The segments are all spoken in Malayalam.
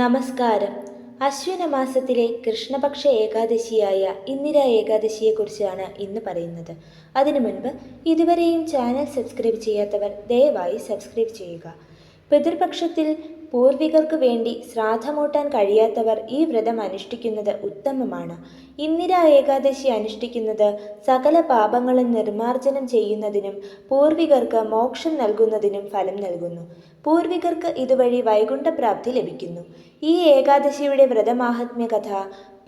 നമസ്കാരം. അശ്വിന മാസത്തിലെ കൃഷ്ണപക്ഷ ഏകാദശിയായ ഇന്ദിര ഏകാദശിയെക്കുറിച്ചാണ് ഇന്ന് പറയുന്നത്. അതിനു മുൻപ് ഇതുവരെയും ചാനൽ സബ്സ്ക്രൈബ് ചെയ്യാത്തവർ ദയവായി സബ്സ്ക്രൈബ് ചെയ്യുക. പിതൃപക്ഷത്തിൽ പൂർവികർക്ക് വേണ്ടി ശ്രാദ്ധമൂട്ടാൻ കഴിയാത്തവർ ഈ വ്രതം അനുഷ്ഠിക്കുന്നത് ഉത്തമമാണ്. ഇന്ദിര ഏകാദശി അനുഷ്ഠിക്കുന്നത് സകല പാപങ്ങളും നിർമ്മാർജനം ചെയ്യുന്നതിനും പൂർവികർക്ക് മോക്ഷം നൽകുന്നതിനും ഫലം നൽകുന്നു. പൂർവികർക്ക് ഇതുവഴി വൈകുണ്ഠപ്രാപ്തി ലഭിക്കുന്നു. ഈ ഏകാദശിയുടെ വ്രതമാഹാത്മ്യ കഥ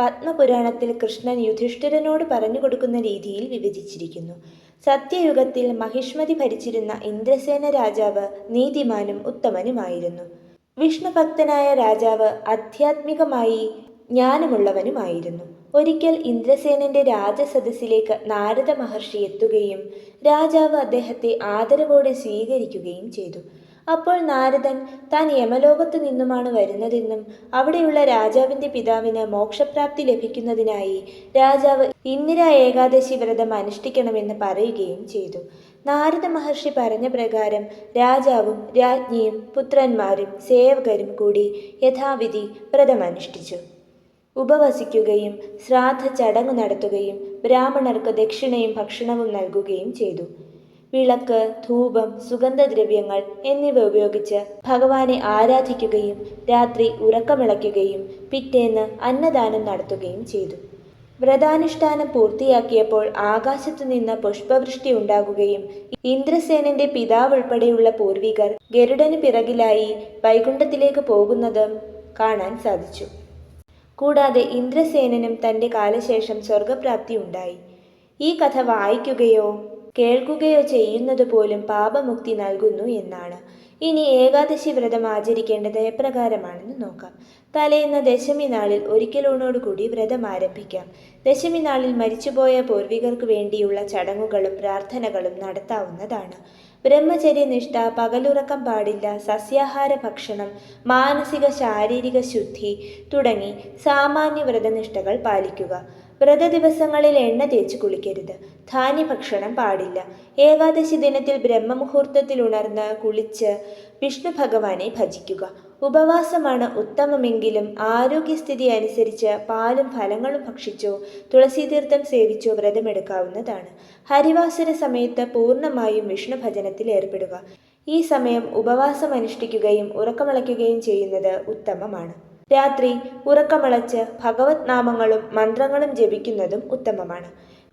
പത്മപുരാണത്തിൽ കൃഷ്ണൻ യുധിഷ്ഠിരനോട് പറഞ്ഞു കൊടുക്കുന്ന രീതിയിൽ വിഭജിച്ചിരിക്കുന്നു. സത്യയുഗത്തിൽ മഹിഷ്മതി ഭരിച്ചിരുന്ന ഇന്ദ്രസേന രാജാവ് നീതിമാനും ഉത്തമനുമായിരുന്നു. വിഷ്ണുഭക്തനായ രാജാവ് ആധ്യാത്മികമായി ജ്ഞാനമുള്ളവനുമായിരുന്നു. ഒരിക്കൽ ഇന്ദ്രസേനന്റെ രാജസദസ്സിലേക്ക് നാരദ മഹർഷി എത്തുകയും രാജാവ് അദ്ദേഹത്തെ ആദരവോടെ സ്വീകരിക്കുകയും ചെയ്തു. അപ്പോൾ നാരദൻ താൻ യമലോകത്തു നിന്നുമാണ് വരുന്നതെന്നും അവിടെയുള്ള രാജാവിന്റെ പിതാവിന് മോക്ഷപ്രാപ്തി ലഭിക്കുന്നതിനായി രാജാവ് ഇന്ദിര ഏകാദശി വ്രതം അനുഷ്ഠിക്കണമെന്ന് പറയുകയും ചെയ്തു. നാരദ മഹർഷി പറഞ്ഞ പ്രകാരം രാജാവും രാജ്ഞിയും പുത്രന്മാരും സേവകരും കൂടി യഥാവിധി വ്രതമനുഷ്ഠിച്ചു ഉപവസിക്കുകയും ശ്രാദ്ധ ചടങ്ങ് നടത്തുകയും ബ്രാഹ്മണർക്ക് ദക്ഷിണയും ഭക്ഷണവും നൽകുകയും ചെയ്തു. വിളക്ക് ധൂപം സുഗന്ധദ്രവ്യങ്ങൾ എന്നിവ ഉപയോഗിച്ച് ഭഗവാനെ ആരാധിക്കുകയും രാത്രി ഉറക്കമിളയ്ക്കുകയും പിറ്റേന്ന് അന്നദാനം നടത്തുകയും ചെയ്തു. വ്രതാനുഷ്ഠാനം പൂർത്തിയാക്കിയപ്പോൾ ആകാശത്തു നിന്ന് പുഷ്പവൃഷ്ടി ഉണ്ടാകുകയും ഇന്ദ്രസേനന്റെ പിതാവ് ഉൾപ്പെടെയുള്ള പൂർവികർ ഗരുഡന് പിറകിലായി വൈകുണ്ഠത്തിലേക്ക് പോകുന്നതും കാണാൻ സാധിച്ചു. കൂടാതെ ഇന്ദ്രസേനനും തന്റെ കാലശേഷം സ്വർഗപ്രാപ്തി ഉണ്ടായി. ഈ കഥ വായിക്കുകയോ കേൾക്കുകയോ ചെയ്യുന്നത് പോലും പാപമുക്തി നൽകുന്നു എന്നാണ്. ഇനി ഏകാദശി വ്രതം ആചരിക്കേണ്ടത് എപ്രകാരമാണെന്ന് നോക്കാം. തലേന്ന് ദശമി നാളിൽ ഒരിക്കലൂണോടുകൂടി വ്രതം ആരംഭിക്കാം. ദശമി നാളിൽ മരിച്ചുപോയ പൂർവികർക്ക് വേണ്ടിയുള്ള ചടങ്ങുകളും പ്രാർത്ഥനകളും നടത്താവുന്നതാണ്. ബ്രഹ്മചര്യനിഷ്ഠ പകലുറക്കം പാടില്ല സസ്യാഹാര ഭക്ഷണം മാനസിക ശാരീരിക ശുദ്ധി തുടങ്ങി സാമാന്യ വ്രതനിഷ്ഠകൾ പാലിക്കുക. വ്രത ദിവസങ്ങളിൽ എണ്ണ തേച്ച് കുളിക്കരുത്. ധാന്യഭക്ഷണം പാടില്ല. ഏകാദശി ദിനത്തിൽ ബ്രഹ്മമുഹൂർത്തത്തിൽ ഉണർന്ന് കുളിച്ച് വിഷ്ണു ഭഗവാനെ ഭജിക്കുക. ഉപവാസമാണ് ഉത്തമമെങ്കിലും ആരോഗ്യസ്ഥിതി അനുസരിച്ച് പാലും ഫലങ്ങളും ഭക്ഷിച്ചോ തുളസി തുളസീതീർത്ഥം സേവിച്ചോ വ്രതമെടുക്കാവുന്നതാണ്. ഹരിവാസന സമയത്ത് പൂർണമായും വിഷ്ണു ഭജനത്തിൽ ഏർപ്പെടുക. ഈ സമയം ഉപവാസം അനുഷ്ഠിക്കുകയും ഉറക്കമളയ്ക്കുകയും ചെയ്യുന്നത് ഉത്തമമാണ്. രാത്രി ഉറക്കമളച്ച് ഭഗവത് നാമങ്ങളും മന്ത്രങ്ങളും ജപിക്കുന്നതും ഉത്തമമാണ്.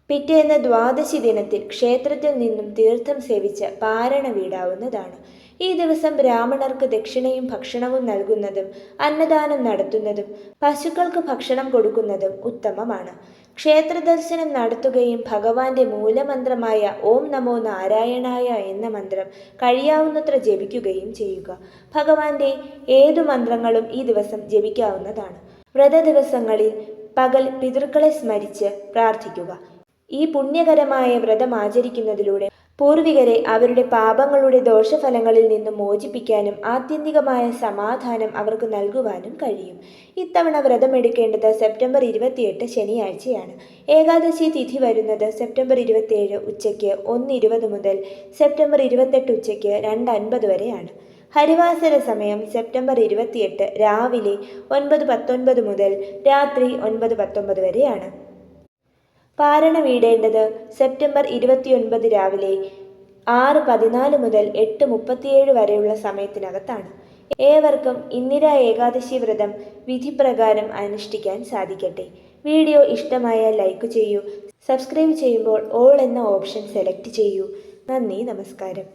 പിറ്റേന്ന് ദ്വാദശി ദിനത്തിൽ ക്ഷേത്രത്തിൽ നിന്നും തീർത്ഥം സേവിച്ച് പാരണ വീടാവുന്നതാണ്. ഈ ദിവസം ബ്രാഹ്മണർക്ക് ദക്ഷിണയും ഭക്ഷണവും നൽകുന്നതും അന്നദാനം നടത്തുന്നതും പശുക്കൾക്ക് ഭക്ഷണം കൊടുക്കുന്നതും ഉത്തമമാണ്. ക്ഷേത്ര ദർശനം നടത്തുകയും ഭഗവാന്റെ മൂലമന്ത്രമായ ഓം നമോ നാരായണായ എന്ന മന്ത്രം കഴിയാവുന്നത്ര ജപിക്കുകയും ചെയ്യുക. ഭഗവാന്റെ ഏതു മന്ത്രങ്ങളും ഈ ദിവസം ജപിക്കാവുന്നതാണ്. വ്രത ദിവസങ്ങളിൽ പകൽ പിതൃക്കളെ സ്മരിച്ച് പ്രാർത്ഥിക്കുക. ഈ പുണ്യകരമായ വ്രതം ആചരിക്കുന്നതിലൂടെ പൂർവികരെ അവരുടെ പാപങ്ങളുടെ ദോഷഫലങ്ങളിൽ നിന്ന് മോചിപ്പിക്കാനും ആത്യന്തികമായ സമാധാനം അവർക്ക് നൽകുവാനും കഴിയും. ഇത്തവണ വ്രതമെടുക്കേണ്ടത് സെപ്റ്റംബർ ഇരുപത്തിയെട്ട് ശനിയാഴ്ചയാണ്. ഏകാദശി തിഥി വരുന്നത് സെപ്റ്റംബർ ഇരുപത്തിയേഴ് ഉച്ചയ്ക്ക് ഒന്ന് ഇരുപത് മുതൽ സെപ്റ്റംബർ ഇരുപത്തെട്ട് ഉച്ചയ്ക്ക് രണ്ട് അൻപത് വരെയാണ്. ഹരിവാസര സമയം സെപ്റ്റംബർ ഇരുപത്തിയെട്ട് രാവിലെ ഒൻപത് പത്തൊൻപത് മുതൽ രാത്രി ഒൻപത് പത്തൊൻപത് വരെയാണ്. പാരണ വീടേണ്ടത് സെപ്റ്റംബർ ഇരുപത്തിയൊൻപത് രാവിലെ ആറ് പതിനാല് മുതൽ എട്ട് മുപ്പത്തിയേഴ് വരെയുള്ള സമയത്തിനകത്താണ്. ഏവർക്കും ഇന്ദിര ഏകാദശി വ്രതം വിധിപ്രകാരം അനുഷ്ഠിക്കാൻ സാധിക്കട്ടെ. വീഡിയോ ഇഷ്ടമായാൽ ലൈക്ക് ചെയ്യൂ. സബ്സ്ക്രൈബ് ചെയ്യുമ്പോൾ ഓൾ എന്ന ഓപ്ഷൻ സെലക്ട് ചെയ്യൂ. നന്ദി നമസ്കാരം.